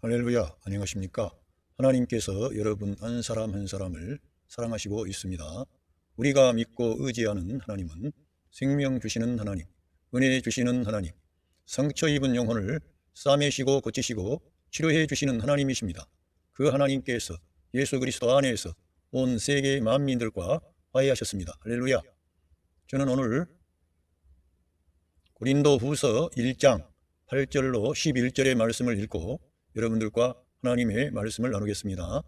할렐루야, 안녕하십니까? 하나님께서 여러분 한 사람 한 사람을 사랑하시고 있습니다. 우리가 믿고 의지하는 하나님은 생명 주시는 하나님, 은혜 주시는 하나님, 상처 입은 영혼을 싸매시고 고치시고 치료해 주시는 하나님이십니다. 그 하나님께서 예수 그리스도 안에서 온 세계 만민들과 화해하셨습니다. 할렐루야. 저는 오늘 고린도 후서 1장 8절로 11절의 말씀을 읽고 여러분들과 하나님의 말씀을 나누겠습니다.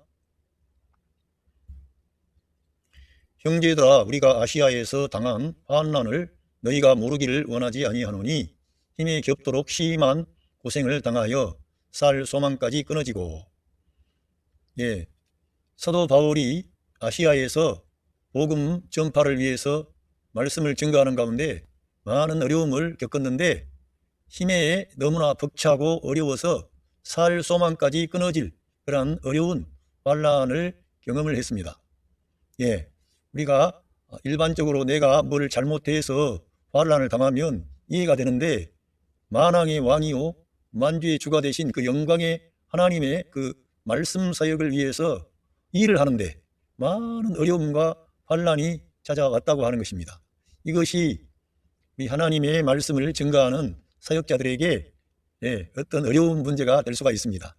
형제들아 우리가 아시아에서 당한 환난을 너희가 모르기를 원하지 아니하노니 힘이 겹도록 심한 고생을 당하여 살 소망까지 끊어지고 예 사도 바울이 아시아에서 복음 전파를 위해서 말씀을 증거하는 가운데 많은 어려움을 겪었는데 힘에 너무나 벅차고 어려워서 살 소망까지 끊어질 그런 어려운 환란을 경험을 했습니다. 예, 우리가 일반적으로 내가 뭘 잘못해서 환란을 당하면 이해가 되는데 만왕의 왕이요 만주의 주가 되신 그 영광의 하나님의 그 말씀 사역을 위해서 일을 하는데 많은 어려움과 환란이 찾아왔다고 하는 것입니다. 이것이 이 하나님의 말씀을 증거하는 사역자들에게 예, 어떤 어려운 문제가 될 수가 있습니다.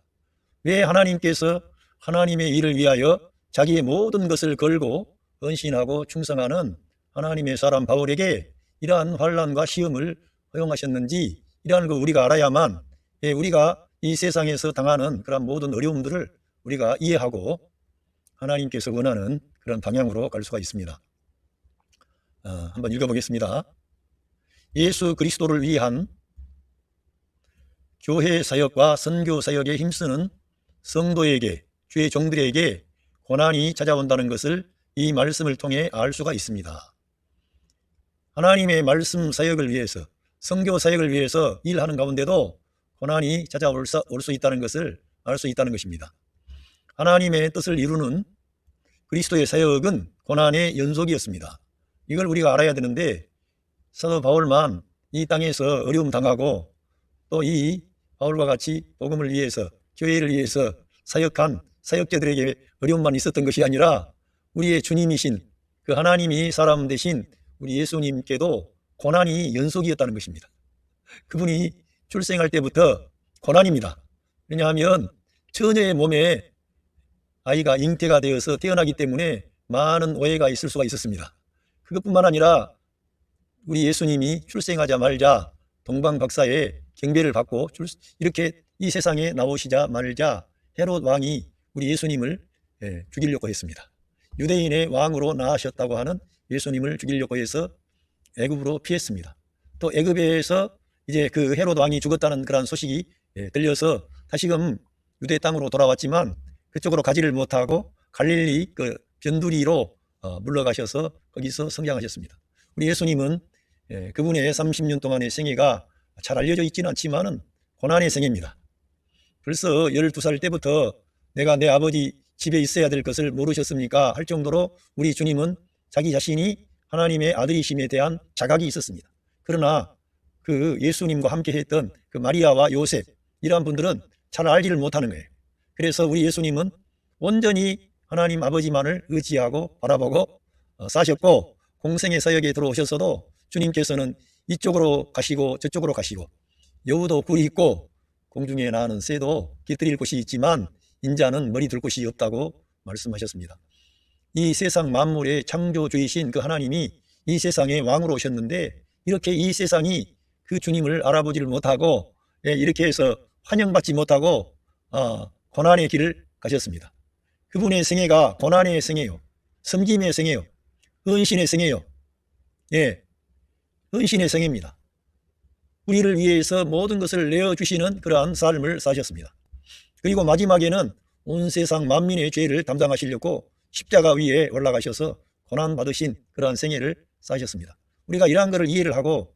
왜 하나님께서 하나님의 일을 위하여 자기의 모든 것을 걸고 헌신하고 충성하는 하나님의 사람 바울에게 이러한 환란과 시험을 허용하셨는지 이러한 거 우리가 알아야만 예, 우리가 이 세상에서 당하는 그런 모든 어려움들을 우리가 이해하고 하나님께서 원하는 그런 방향으로 갈 수가 있습니다. 어, 한번 읽어보겠습니다. 예수 그리스도를 위한 교회 사역과 선교 사역에 힘쓰는 성도에게 주의 종들에게 고난이 찾아온다는 것을 이 말씀을 통해 알 수가 있습니다. 하나님의 말씀 사역을 위해서 선교 사역을 위해서 일하는 가운데도 고난이 찾아올 수, 올수 있다는 것을 알 수 있다는 것입니다. 하나님의 뜻을 이루는 그리스도의 사역은 고난의 연속이었습니다. 이걸 우리가 알아야 되는데 사도 바울만 이 땅에서 어려움 당하고 또 이 바울과 같이 복음을 위해서 교회를 위해서 사역한 사역자들에게 어려움만 있었던 것이 아니라 우리의 주님이신 그 하나님이 사람 대신 우리 예수님께도 고난이 연속이었다는 것입니다. 그분이 출생할 때부터 고난입니다. 왜냐하면 처녀의 몸에 아이가 잉태가 되어서 태어나기 때문에 많은 오해가 있을 수가 있었습니다. 그것뿐만 아니라 우리 예수님이 출생하자말자 동방 박사의 경배를 받고 이렇게 이 세상에 나오시자 말자 헤롯 왕이 우리 예수님을 예, 죽이려고 했습니다. 유대인의 왕으로 나으셨다고 하는 예수님을 죽이려고 해서 애굽으로 피했습니다. 또 애굽에서 이제 그 헤롯 왕이 죽었다는 그런 소식이 예, 들려서 다시금 유대 땅으로 돌아왔지만 그쪽으로 가지를 못하고 갈릴리 그 변두리로 어, 물러가셔서 거기서 성장하셨습니다. 우리 예수님은 예, 그분의 30년 동안의 생애가 잘 알려져 있지는 않지만은 고난의 생애입니다. 벌써 12살 때부터 내가 내 아버지 집에 있어야 될 것을 모르셨습니까? 할 정도로 우리 주님은 자기 자신이 하나님의 아들이심에 대한 자각이 있었습니다. 그러나 그 예수님과 함께 했던 그 마리아와 요셉 이러한 분들은 잘 알지를 못하는 거예요. 그래서 우리 예수님은 온전히 하나님 아버지만을 의지하고 바라보고 어, 사셨고 공생의 사역에 들어오셨어도 주님께서는 이쪽으로 가시고 저쪽으로 가시고 여우도 굴이 있고 공중에 나는 새도 깃들일 곳이 있지만 인자는 머리 둘 곳이 없다고 말씀하셨습니다. 이 세상 만물의 창조주이신 그 하나님이 이 세상에 왕으로 오셨는데 이렇게 이 세상이 그 주님을 알아보지를 못하고 예, 이렇게 해서 환영받지 못하고 어, 고난의 길을 가셨습니다. 그분의 생애가 고난의 생애요. 섬김의 생애요. 헌신의 생애요. 예, 헌신의 생애입니다. 우리를 위해서 모든 것을 내어주시는 그러한 삶을 사셨습니다. 그리고 마지막에는 온 세상 만민의 죄를 담당하시려고 십자가 위에 올라가셔서 고난받으신 그러한 생애를 사셨습니다. 우리가 이러한 것을 이해를 하고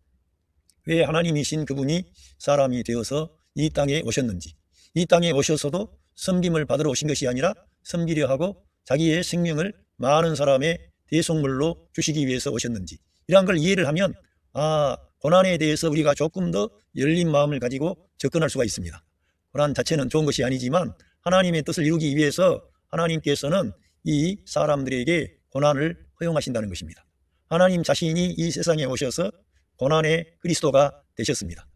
왜 하나님이신 그분이 사람이 되어서 이 땅에 오셨는지 이 땅에 오셔서도 섬김을 받으러 오신 것이 아니라 섬기려 하고 자기의 생명을 많은 사람의 대속물로 주시기 위해서 오셨는지 이러한 걸 이해를 하면 아 고난에 대해서 우리가 조금 더 열린 마음을 가지고 접근할 수가 있습니다. 고난 자체는 좋은 것이 아니지만 하나님의 뜻을 이루기 위해서 하나님께서는 이 사람들에게 고난을 허용하신다는 것입니다. 하나님 자신이 이 세상에 오셔서 고난의 그리스도가 되셨습니다.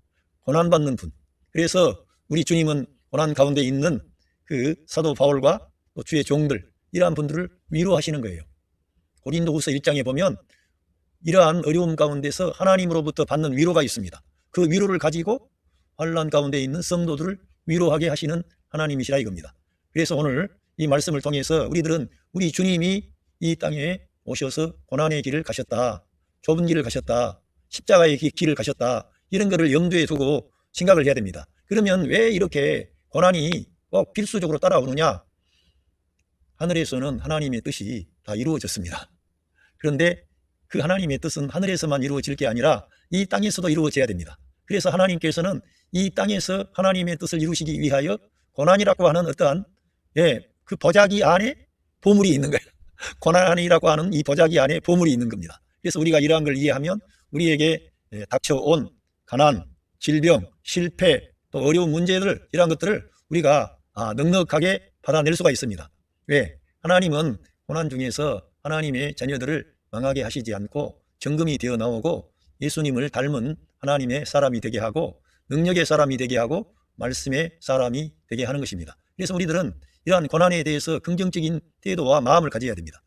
고난받는 분. 그래서 우리 주님은 고난 가운데 있는 그 사도 바울과 또 주의 종들 이러한 분들을 위로하시는 거예요. 고린도후서 1장에 보면 이러한 어려움 가운데서 하나님으로부터 받는 위로가 있습니다. 그 위로를 가지고 환란 가운데 있는 성도들을 위로하게 하시는 하나님이시라 이겁니다. 그래서 오늘 이 말씀을 통해서 우리들은 우리 주님이 이 땅에 오셔서 고난의 길을 가셨다. 좁은 길을 가셨다. 십자가의 기- 길을 가셨다. 이런 것을 염두에 두고 생각을 해야 됩니다. 그러면 왜 이렇게 고난이 꼭 필수적으로 따라오느냐? 하늘에서는 하나님의 뜻이 다 이루어졌습니다. 그런데 그 하나님의 뜻은 하늘에서만 이루어질 게 아니라 이 땅에서도 이루어져야 됩니다. 그래서 하나님께서는 이 땅에서 하나님의 뜻을 이루시기 위하여 고난이라고 하는 어떠한 예, 그 보자기 안에 보물이 있는 거예요. 고난이라고 하는 이 보자기 안에 보물이 있는 겁니다. 그래서 우리가 이러한 걸 이해하면 우리에게 예, 닥쳐온 가난, 질병, 실패, 또 어려운 문제들 이러한 것들을 우리가 아, 넉넉하게 받아낼 수가 있습니다. 왜? 하나님은 고난 중에서 하나님의 자녀들을 망하게 하시지 않고 정금이 되어 나오고 예수님을 닮은 하나님의 사람이 되게 하고 능력의 사람이 되게 하고 말씀의 사람이 되게 하는 것입니다. 그래서 우리들은 이러한 고난에 대해서 긍정적인 태도와 마음을 가져야 됩니다.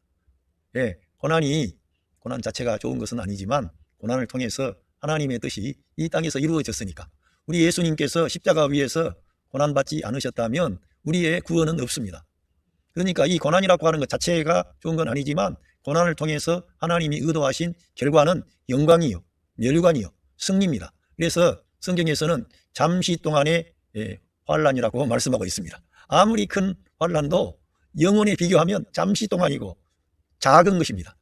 예, 고난이 고난 자체가 좋은 것은 아니지만 고난을 통해서 하나님의 뜻이 이 땅에서 이루어졌으니까 우리 예수님께서 십자가 위에서 고난받지 않으셨다면 우리의 구원은 없습니다. 그러니까 이 고난이라고 하는 것 자체가 좋은 건 아니지만 고난을 통해서 하나님이 의도하신 결과는 영광이요, 멸관이요, 승리입니다. 그래서 성경에서는 잠시 동안의 예, 환란이라고 말씀하고 있습니다. 아무리 큰 환란도 영혼에 비교하면 잠시 동안이고 작은 것입니다.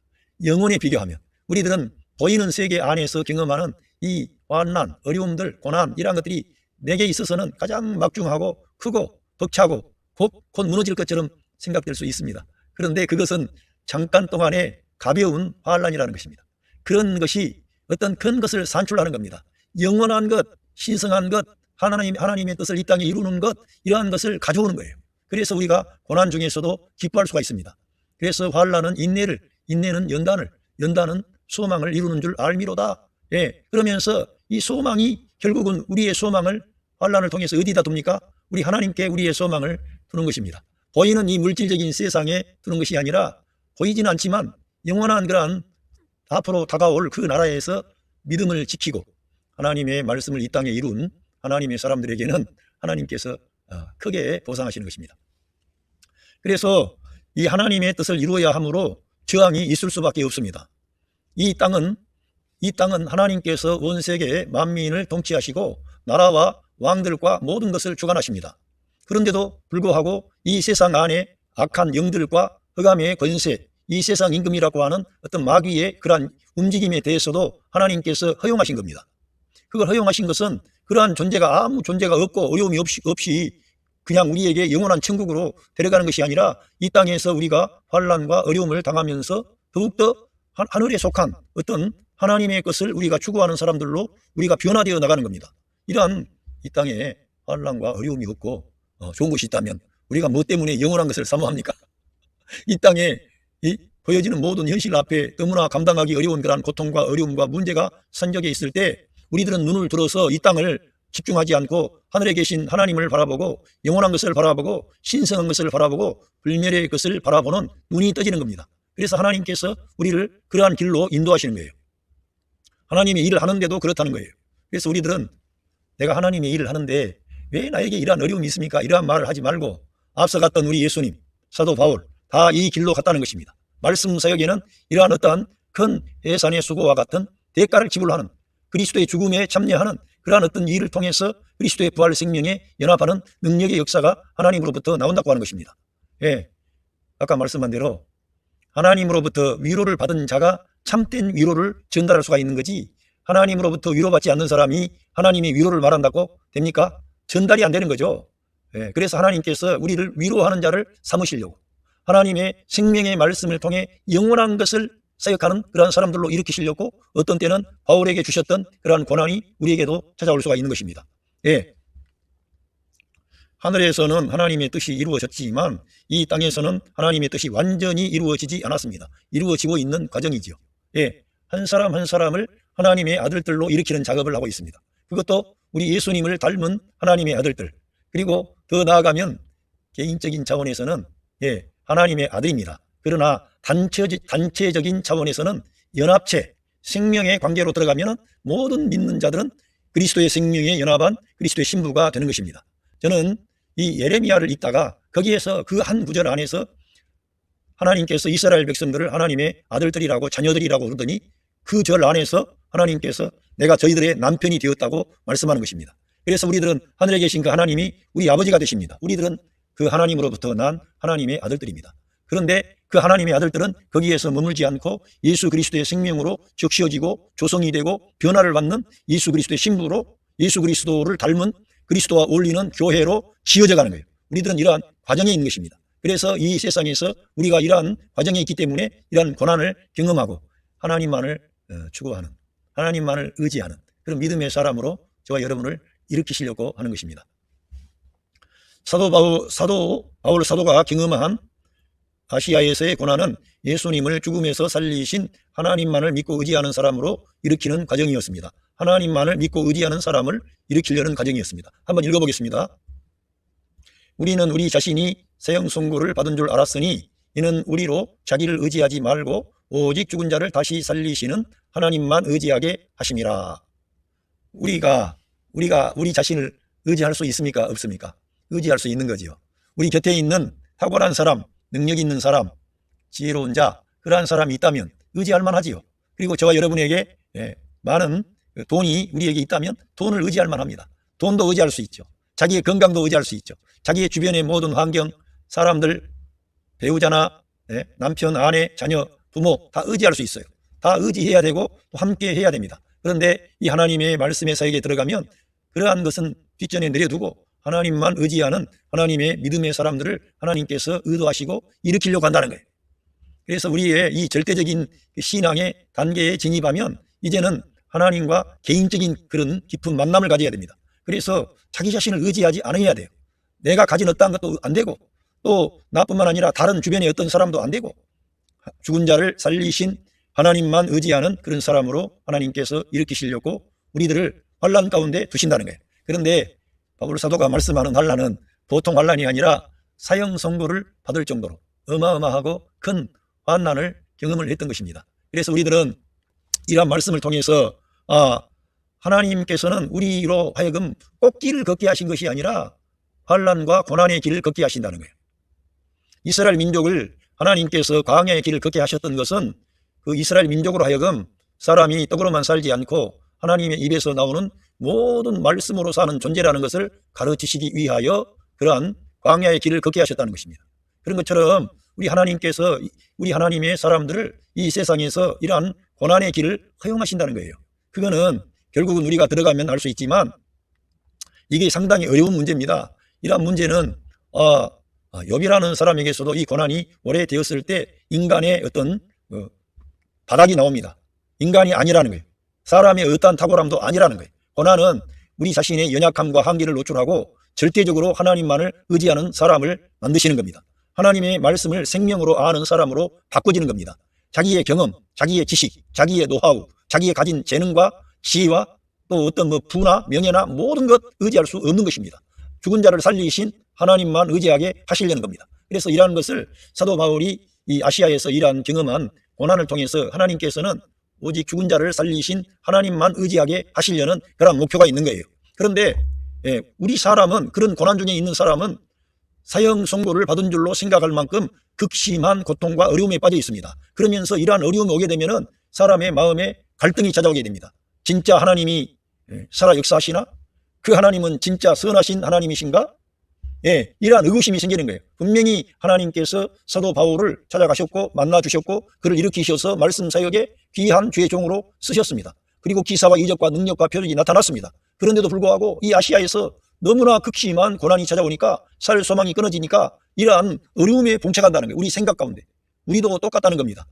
영혼에 비교하면 우리들은 보이는 세계 안에서 경험하는 이 환난, 어려움들, 고난 이러한 것들이 내게 있어서는 가장 막중하고 크고 벅차고 곧, 곧 무너질 것처럼 생각될 수 있습니다. 그런데 그것은 잠깐 동안의 가벼운 환란이라는 것입니다. 그런 것이 어떤 큰 것을 산출하는 겁니다. 영원한 것, 신성한 것, 하나님, 하나님의 뜻을 이 땅에 이루는 것, 이러한 것을 가져오는 거예요. 그래서 우리가 고난 중에서도 기뻐할 수가 있습니다. 그래서 환란은 인내를, 인내는 연단을, 연단은 소망을 이루는 줄 알미로다. 예, 그러면서 이 소망이 결국은 우리의 소망을 환란을 통해서 어디다 둡니까? 우리 하나님께 우리의 소망을 두는 것입니다. 보이는 이 물질적인 세상에 두는 것이 아니라 보이지는 않지만 영원한 그러한 앞으로 다가올 그 나라에서 믿음을 지키고 하나님의 말씀을 이 땅에 이룬 하나님의 사람들에게는 하나님께서 어, 크게 보상하시는 것입니다. 그래서 이 하나님의 뜻을 이루어야 하므로 저항이 있을 수밖에 없습니다. 이 땅은 이 땅은 하나님께서 온 세계 만민을 통치하시고 나라와 왕들과 모든 것을 주관하십니다. 그런데도 불구하고 이 세상 안에 악한 영들과 흑암의 권세, 이 세상 임금이라고 하는 어떤 마귀의 그러한 움직임에 대해서도 하나님께서 허용하신 겁니다. 그걸 허용하신 것은 그러한 존재가 아무 존재가 없고 어려움이 없이, 없이 그냥 우리에게 영원한 천국으로 데려가는 것이 아니라 이 땅에서 우리가 환란과 어려움을 당하면서 더욱더 하- 하늘에 속한 어떤 하나님의 것을 우리가 추구하는 사람들로 우리가 변화되어 나가는 겁니다. 이러한 이 땅에 환란과 어려움이 없고 어, 좋은 것이 있다면 우리가 뭐 때문에 영원한 것을 사모합니까? 이 땅에 이 보여지는 모든 현실 앞에 너무나 감당하기 어려운 그러한 고통과 어려움과 문제가 산적해 있을 때 우리들은 눈을 들어서 이 땅을 집중하지 않고 하늘에 계신 하나님을 바라보고 영원한 것을 바라보고 신성한 것을 바라보고 불멸의 것을 바라보는 눈이 떠지는 겁니다. 그래서 하나님께서 우리를 그러한 길로 인도하시는 거예요. 하나님이 일을 하는데도 그렇다는 거예요. 그래서 우리들은 내가 하나님의 일을 하는데 왜 나에게 이러한 어려움이 있습니까? 이러한 말을 하지 말고 앞서 갔던 우리 예수님, 사도 바울 다 이 길로 갔다는 것입니다. 말씀 사역에는 이러한 어떠한 큰 예산의 수고와 같은 대가를 지불하는 그리스도의 죽음에 참여하는 그러한 어떤 일을 통해서 그리스도의 부활 생명에 연합하는 능력의 역사가 하나님으로부터 나온다고 하는 것입니다. 예. 아까 말씀한 대로 하나님으로부터 위로를 받은 자가 참된 위로를 전달할 수가 있는 거지 하나님으로부터 위로받지 않는 사람이 하나님의 위로를 말한다고 됩니까? 전달이 안 되는 거죠. 예, 그래서 하나님께서 우리를 위로하는 자를 삼으시려고 하나님의 생명의 말씀을 통해 영원한 것을 사역하는 그러한 사람들로 일으키시려고 어떤 때는 바울에게 주셨던 그러한 고난이 우리에게도 찾아올 수가 있는 것입니다. 예. 하늘에서는 하나님의 뜻이 이루어졌지만 이 땅에서는 하나님의 뜻이 완전히 이루어지지 않았습니다. 이루어지고 있는 과정이지요. 예, 한 사람 한 사람을 하나님의 아들들로 일으키는 작업을 하고 있습니다. 그것도 우리 예수님을 닮은 하나님의 아들들 그리고 더 나아가면 개인적인 차원에서는 예, 하나님의 아들입니다. 그러나 단체, 단체적인 차원에서는 연합체, 생명의 관계로 들어가면 모든 믿는 자들은 그리스도의 생명에 연합한 그리스도의 신부가 되는 것입니다. 저는 이 예레미야를 읽다가 거기에서 그 한 구절 안에서 하나님께서 이스라엘 백성들을 하나님의 아들들이라고 자녀들이라고 그러더니 그 절 안에서 하나님께서 내가 저희들의 남편이 되었다고 말씀하는 것입니다. 그래서 우리들은 하늘에 계신 그 하나님이 우리 아버지가 되십니다. 우리들은 그 하나님으로부터 난 하나님의 아들들입니다. 그런데 그 하나님의 아들들은 거기에서 머물지 않고 예수 그리스도의 생명으로 적시어지고 조성이 되고 변화를 받는 예수 그리스도의 신부로 예수 그리스도를 닮은 그리스도와 어울리는 교회로 지어져 가는 거예요. 우리들은 이러한 과정에 있는 것입니다. 그래서 이 세상에서 우리가 이러한 과정에 있기 때문에 이러한 고난을 경험하고 하나님만을 어, 추구하는 하나님만을 의지하는 그런 믿음의 사람으로 저와 여러분을 일으키시려고 하는 것입니다. 사도 바울, 사도 바울 사도가 경험한 아시아에서의 고난은 예수님을 죽음에서 살리신 하나님만을 믿고 의지하는 사람으로 일으키는 과정이었습니다. 하나님만을 믿고 의지하는 사람을 일으키려는 과정이었습니다. 한번 읽어보겠습니다. 우리는 우리 자신이 세형 선고를 받은 줄 알았으니 이는 우리로 자기를 의지하지 말고 오직 죽은 자를 다시 살리시는 하나님만 의지하게 하심이라. 우리가 우리가 우리 자신을 의지할 수 있습니까? 없습니까? 의지할 수 있는 거지요. 우리 곁에 있는 탁월한 사람, 능력 있는 사람, 지혜로운 자, 그러한 사람이 있다면 의지할 만하지요. 그리고 저와 여러분에게 예, 많은 돈이 우리에게 있다면 돈을 의지할 만합니다. 돈도 의지할 수 있죠. 자기의 건강도 의지할 수 있죠. 자기의 주변의 모든 환경, 사람들, 배우자나 예, 남편, 아내, 자녀, 부모 다 의지할 수 있어요. 다 의지해야 되고 또 함께 해야 됩니다. 그런데 이 하나님의 말씀의 사역에 들어가면 그러한 것은 뒷전에 내려두고 하나님만 의지하는 하나님의 믿음의 사람들을 하나님께서 의도하시고 일으키려고 한다는 거예요. 그래서 우리의 이 절대적인 신앙의 단계에 진입하면 이제는 하나님과 개인적인 그런 깊은 만남을 가져야 됩니다. 그래서 자기 자신을 의지하지 않아야 돼요. 내가 가진 어떠한 것도 안 되고 또 나뿐만 아니라 다른 주변의 어떤 사람도 안 되고 죽은 자를 살리신 하나님만 의지하는 그런 사람으로 하나님께서 일으키시려고 우리들을 환란 가운데 두신다는 거예요. 그런데 바울 사도가 말씀하는 환란은 보통 환란이 아니라 사형 선고를 받을 정도로 어마어마하고 큰 환난을 경험을 했던 것입니다. 그래서 우리들은 이러한 말씀을 통해서 아 하나님께서는 우리로 하여금 꽃길을 걷게 하신 것이 아니라 환란과 고난의 길을 걷게 하신다는 거예요. 이스라엘 민족을 하나님께서 광야의 길을 걷게 하셨던 것은 그 이스라엘 민족으로 하여금 사람이 떡으로만 살지 않고 하나님의 입에서 나오는 모든 말씀으로 사는 존재라는 것을 가르치시기 위하여 그러한 광야의 길을 걷게 하셨다는 것입니다. 그런 것처럼 우리 하나님께서 우리 하나님의 사람들을 이 세상에서 이러한 고난의 길을 허용하신다는 거예요. 그거는 결국은 우리가 들어가면 알 수 있지만 이게 상당히 어려운 문제입니다. 이러한 문제는 어, 욥이라는 사람에게서도 이 고난이 오래 되었을 때 인간의 어떤 어, 바닥이 나옵니다. 인간이 아니라는 거예요. 사람의 어떠한 탁월함도 아니라는 거예요. 고난은 우리 자신의 연약함과 한계를 노출하고 절대적으로 하나님만을 의지하는 사람을 만드시는 겁니다. 하나님의 말씀을 생명으로 아는 사람으로 바꿔지는 겁니다. 자기의 경험, 자기의 지식, 자기의 노하우, 자기의 가진 재능과 지혜와 또 어떤 뭐 부나 명예나 모든 것 의지할 수 없는 것입니다. 죽은 자를 살리신 하나님만 의지하게 하시려는 겁니다. 그래서 이러한 것을 사도 바울이 이 아시아에서 이러한 경험한 고난을 통해서 하나님께서는 오직 죽은 자를 살리신 하나님만 의지하게 하시려는 그런 목표가 있는 거예요. 그런데 예, 우리 사람은 그런 고난 중에 있는 사람은 사형 선고를 받은 줄로 생각할 만큼 극심한 고통과 어려움에 빠져 있습니다. 그러면서 이러한 어려움이 오게 되면은 사람의 마음에 갈등이 찾아오게 됩니다. 진짜 하나님이 예, 살아 역사하시나? 그 하나님은 진짜 선하신 하나님이신가? 예, 이러한 의구심이 생기는 거예요. 분명히 하나님께서 사도 바울을 찾아가셨고 만나 주셨고 그를 일으키셔서 말씀 사역에 귀한 주의 종으로 쓰셨습니다. 그리고 기사와 이적과 능력과 표적이 나타났습니다. 그런데도 불구하고 이 아시아에서 너무나 극심한 고난이 찾아오니까 살 소망이 끊어지니까 이러한 어려움에 봉착한다는 거예요. 우리 생각 가운데. 우리도 똑같다는 겁니다.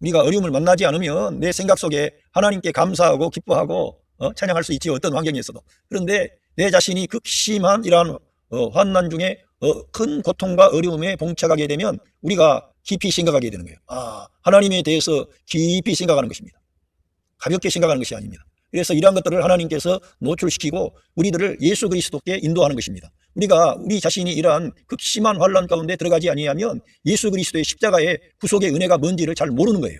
우리가 어려움을 만나지 않으면 내 생각 속에 하나님께 감사하고 기뻐하고 어, 찬양할 수 있지 어떤 환경에서도. 그런데 내 자신이 극심한 이러한 어, 환난 중에 어, 큰 고통과 어려움에 봉착하게 되면 우리가 깊이 생각하게 되는 거예요. 아, 하나님에 대해서 깊이 생각하는 것입니다. 가볍게 생각하는 것이 아닙니다. 그래서 이러한 것들을 하나님께서 노출시키고 우리들을 예수 그리스도께 인도하는 것입니다. 우리가 우리 자신이 이러한 극심한 환란 가운데 들어가지 아니하면 예수 그리스도의 십자가의 구속의 은혜가 뭔지를 잘 모르는 거예요.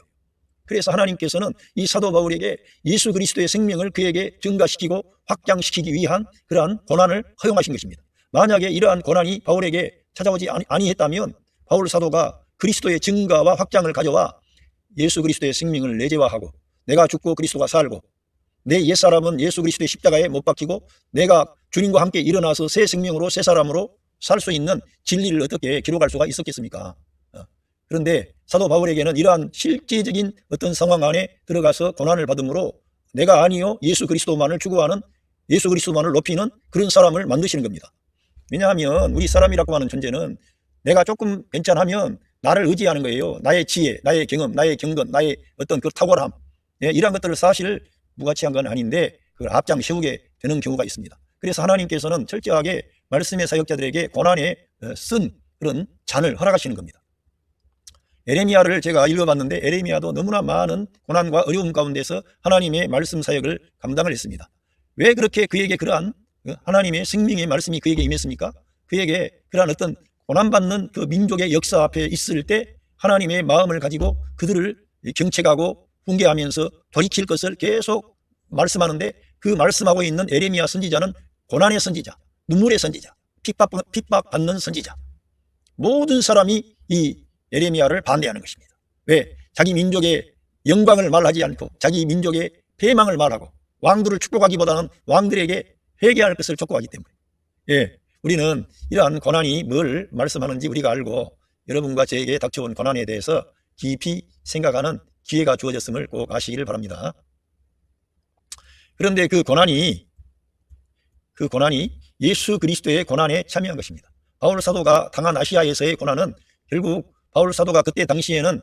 그래서 하나님께서는 이 사도 바울에게 예수 그리스도의 생명을 그에게 증가시키고 확장시키기 위한 그러한 고난을 허용하신 것입니다. 만약에 이러한 고난이 바울에게 찾아오지 아니- 아니했다면 바울 사도가 그리스도의 증가와 확장을 가져와 예수 그리스도의 생명을 내재화하고 내가 죽고 그리스도가 살고 내 옛사람은 예수 그리스도의 십자가에 못 박히고 내가 주님과 함께 일어나서 새 생명으로 새 사람으로 살 수 있는 진리를 어떻게 기록할 수가 있었겠습니까? 어. 그런데 사도 바울에게는 이러한 실제적인 어떤 상황 안에 들어가서 고난을 받음으로 내가 아니요 예수 그리스도만을 추구하는 예수 그리스도만을 높이는 그런 사람을 만드시는 겁니다. 왜냐하면 우리 사람이라고 하는 존재는 내가 조금 괜찮으면 나를 의지하는 거예요. 나의 지혜, 나의 경험, 나의 경건, 나의 어떤 그 탁월함 예, 이러한 것들을 사실 무가치한 건 아닌데 그걸 앞장 세우게 되는 경우가 있습니다. 그래서 하나님께서는 철저하게 말씀의 사역자들에게 고난에 어, 쓴 그런 잔을 허락하시는 겁니다. 에레미야를 제가 읽어봤는데 에레미야도 너무나 많은 고난과 어려움 가운데서 하나님의 말씀 사역을 감당을 했습니다. 왜 그렇게 그에게 그러한 어, 하나님의 생명의 말씀이 그에게 임했습니까? 그에게 그러한 어떤 고난받는 그 민족의 역사 앞에 있을 때 하나님의 마음을 가지고 그들을 경책하고 훈계하면서 돌이킬 것을 계속 말씀하는데 그 말씀하고 있는 에레미야 선지자는 고난의 선지자, 눈물의 선지자, 핍박, 핍박받는 선지자. 모든 사람이 이 에레미야를 반대하는 것입니다. 왜? 자기 민족의 영광을 말하지 않고 자기 민족의 패망을 말하고 왕들을 축복하기보다는 왕들에게 회개할 것을 촉구하기 때문에. 예. 우리는 이러한 고난이 뭘 말씀하는지 우리가 알고 여러분과 저에게 닥쳐온 고난에 대해서 깊이 생각하는 기회가 주어졌음을 꼭 아시기를 바랍니다. 그런데 그 고난이 그 고난이 예수 그리스도의 고난에 참여한 것입니다. 바울 사도가 당한 아시아에서의 고난은 결국 바울 사도가 그때 당시에는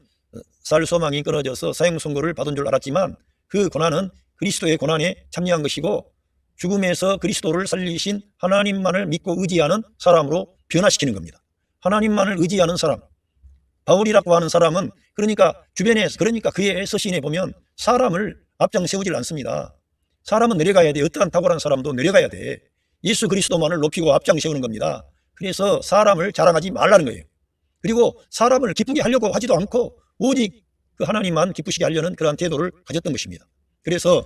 살 소망이 끊어져서 사형 선고를 받은 줄 알았지만 그 고난은 그리스도의 고난에 참여한 것이고 죽음에서 그리스도를 살리신 하나님만을 믿고 의지하는 사람으로 변화시키는 겁니다. 하나님만을 의지하는 사람. 바울이라고 하는 사람은 그러니까 주변에 그러니까 그의 서신에 보면 사람을 앞장 세우질 않습니다. 사람은 내려가야 돼. 어떠한 탁월한 사람도 내려가야 돼. 예수 그리스도만을 높이고 앞장 세우는 겁니다. 그래서 사람을 자랑하지 말라는 거예요. 그리고 사람을 기쁘게 하려고 하지도 않고 오직 그 하나님만 기쁘시게 하려는 그러한 태도를 가졌던 것입니다. 그래서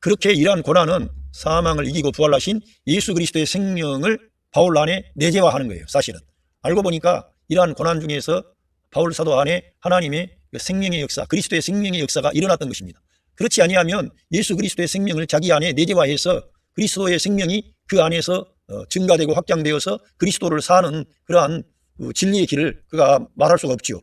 그렇게 이러한 고난은 사망을 이기고 부활하신 예수 그리스도의 생명을 바울 안에 내재화하는 거예요. 사실은 알고 보니까 이러한 고난 중에서 바울 사도 안에 하나님의 그 생명의 역사, 그리스도의 생명의 역사가 일어났던 것입니다. 그렇지 아니하면 예수 그리스도의 생명을 자기 안에 내재화해서 그리스도의 생명이 그 안에서 어, 증가되고 확장되어서 그리스도를 사는 그러한 그 진리의 길을 그가 말할 수가 없지요.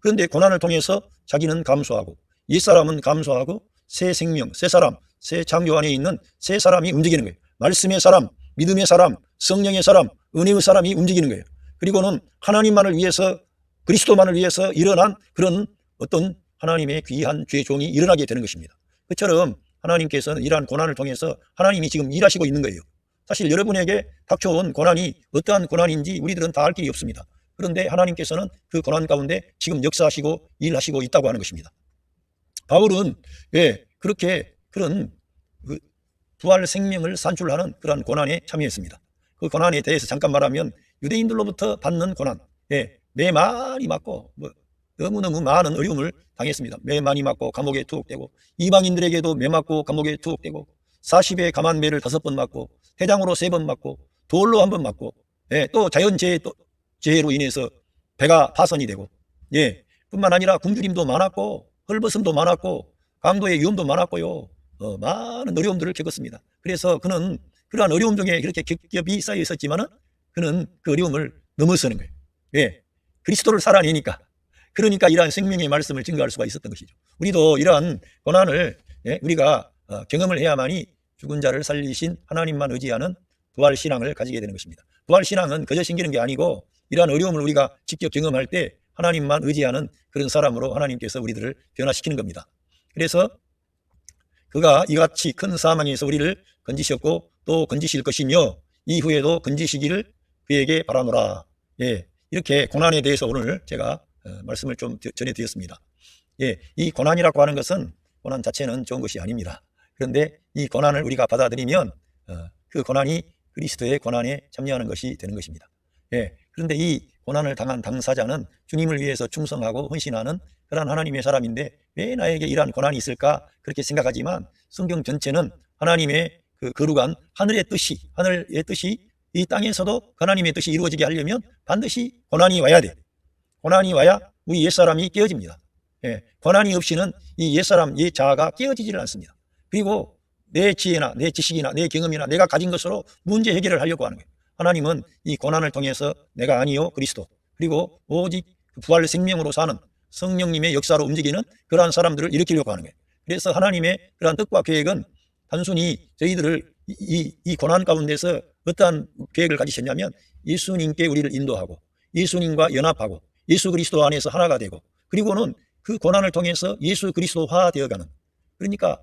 그런데 고난을 통해서 자기는 감소하고 옛사람은 감소하고 새 생명, 새 사람, 새 창조 안에 있는 새 사람이 움직이는 거예요. 말씀의 사람, 믿음의 사람, 성령의 사람, 은혜의 사람이 움직이는 거예요. 그리고는 하나님만을 위해서 그리스도만을 위해서 일어난 그런 어떤 하나님의 귀한 죄 종이 일어나게 되는 것입니다. 그처럼 하나님께서는 이러한 고난을 통해서 하나님이 지금 일하시고 있는 거예요. 사실 여러분에게 닥쳐온 고난이 어떠한 고난인지 우리들은 다 알 길이 없습니다. 그런데 하나님께서는 그 고난 가운데 지금 역사하시고 일하시고 있다고 하는 것입니다. 바울은 왜 그렇게 그런 그 부활 생명을 산출하는 그러한 고난에 참여했습니다. 그 고난에 대해서 잠깐 말하면 유대인들로부터 받는 고난, 예, 매 많이 맞고 뭐 너무너무 많은 어려움을 당했습니다. 매 많이 맞고 감옥에 투옥되고 이방인들에게도 매 맞고 감옥에 투옥되고 40에 감한 매를 다섯 번 맞고 해장으로 세 번 맞고 돌로 한 번 맞고 예, 또 자연재해 또 재해로 인해서 배가 파손이 되고 예, 뿐만 아니라 굶주림도 많았고 헐벗음도 많았고 강도의 위험도 많았고요. 어, 많은 어려움들을 겪었습니다. 그래서 그는 그러한 어려움 중에 그렇게 겹겹이 쌓여 있었지만은 그는 그 어려움을 넘어서는 거예요. 왜? 그리스도를 살아내니까. 그러니까 이러한 생명의 말씀을 증거할 수가 있었던 것이죠. 우리도 이러한 고난을 예, 우리가 어, 경험을 해야만이 죽은 자를 살리신 하나님만 의지하는 부활 신앙을 가지게 되는 것입니다. 부활 신앙은 그저 생기는 게 아니고 이러한 어려움을 우리가 직접 경험할 때 하나님만 의지하는 그런 사람으로 하나님께서 우리들을 변화시키는 겁니다. 그래서 그가 이같이 큰 사망에서 우리를 건지셨고 또 건지실 것이며 이후에도 건지시기를 그에게 바라노라. 예, 이렇게 고난에 대해서 오늘 제가 어, 말씀을 좀 드- 전해 드렸습니다. 예, 이 고난이라고 하는 것은 고난 자체는 좋은 것이 아닙니다. 그런데 이 고난을 우리가 받아들이면 어, 그 고난이 그리스도의 고난에 참여하는 것이 되는 것입니다. 예, 그런데 이 고난을 당한 당사자는 주님을 위해서 충성하고 헌신하는 그러한 하나님의 사람인데 왜 나에게 이러한 고난이 있을까 그렇게 생각하지만 성경 전체는 하나님의 그 거룩한 하늘의 뜻이 하늘의 뜻이 이 땅에서도 하나님의 뜻이 이루어지게 하려면 반드시 고난이 와야 돼. 고난이 와야 우리 옛사람이 깨어집니다. 예, 고난이 없이는 이 옛사람, 옛 자아가 깨어지지를 않습니다. 그리고 내 지혜나 내 지식이나 내 경험이나 내가 가진 것으로 문제 해결을 하려고 하는 거예요. 하나님은 이 고난을 통해서 내가 아니요 그리스도 그리고 오직 그 부활 생명으로 사는 성령님의 역사로 움직이는 그러한 사람들을 일으키려고 하는 거예요. 그래서 하나님의 그러한 뜻과 계획은 단순히 저희들을 이, 이, 이 고난 가운데서 어떠한 계획을 가지셨냐면 예수님께 우리를 인도하고 예수님과 연합하고 예수 그리스도 안에서 하나가 되고 그리고는 그 고난을 통해서 예수 그리스도화 되어가는 그러니까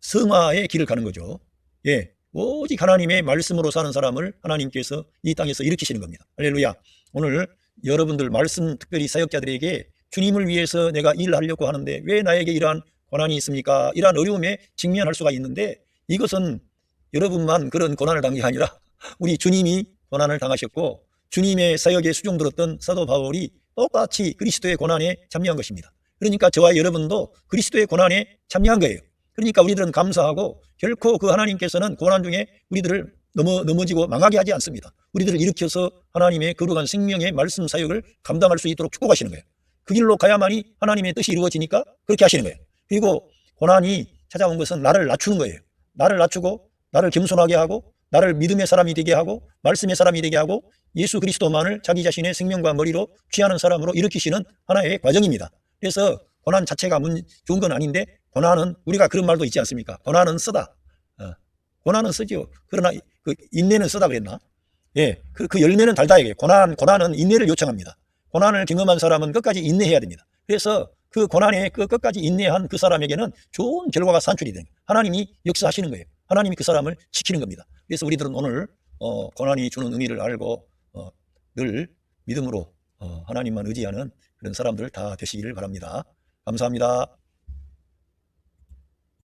성화의 길을 가는 거죠. 예. 오직 하나님의 말씀으로 사는 사람을 하나님께서 이 땅에서 일으키시는 겁니다. 할렐루야. 오늘 여러분들 말씀 특별히 사역자들에게 주님을 위해서 내가 일하려고 하는데 왜 나에게 이러한 고난이 있습니까? 이러한 어려움에 직면할 수가 있는데 이것은 여러분만 그런 고난을 당한 게 아니라 우리 주님이 고난을 당하셨고 주님의 사역에 수종 들었던 사도 바울이 똑같이 그리스도의 고난에 참여한 것입니다. 그러니까 저와 여러분도 그리스도의 고난에 참여한 거예요. 그러니까 우리들은 감사하고 결코 그 하나님께서는 고난 중에 우리들을 넘어, 넘어지고 망하게 하지 않습니다. 우리들을 일으켜서 하나님의 거룩한 생명의 말씀 사역을 감당할 수 있도록 축복하시는 거예요. 그 길로 가야만이 하나님의 뜻이 이루어지니까 그렇게 하시는 거예요. 그리고 고난이 찾아온 것은 나를 낮추는 거예요. 나를 낮추고 나를 겸손하게 하고 나를 믿음의 사람이 되게 하고 말씀의 사람이 되게 하고 예수 그리스도만을 자기 자신의 생명과 머리로 취하는 사람으로 일으키시는 하나의 과정입니다. 그래서 고난 자체가 문, 좋은 건 아닌데 고난은 우리가 그런 말도 있지 않습니까? 고난은 쓰다. 어, 고난은 쓰죠. 그러나 그 인내는 쓰다 그랬나? 예, 그, 그 열매는 달다 이게. 고난 고난은 인내를 요청합니다. 고난을 경험한 사람은 끝까지 인내해야 됩니다. 그래서 그 고난에 그 끝까지 인내한 그 사람에게는 좋은 결과가 산출이 거예요. 하나님이 역사하시는 거예요. 하나님이 그 사람을 지키는 겁니다. 그래서 우리들은 오늘 어, 고난이 주는 의미를 알고 어, 늘 믿음으로 어, 하나님만 의지하는 그런 사람들 다 되시기를 바랍니다. 감사합니다.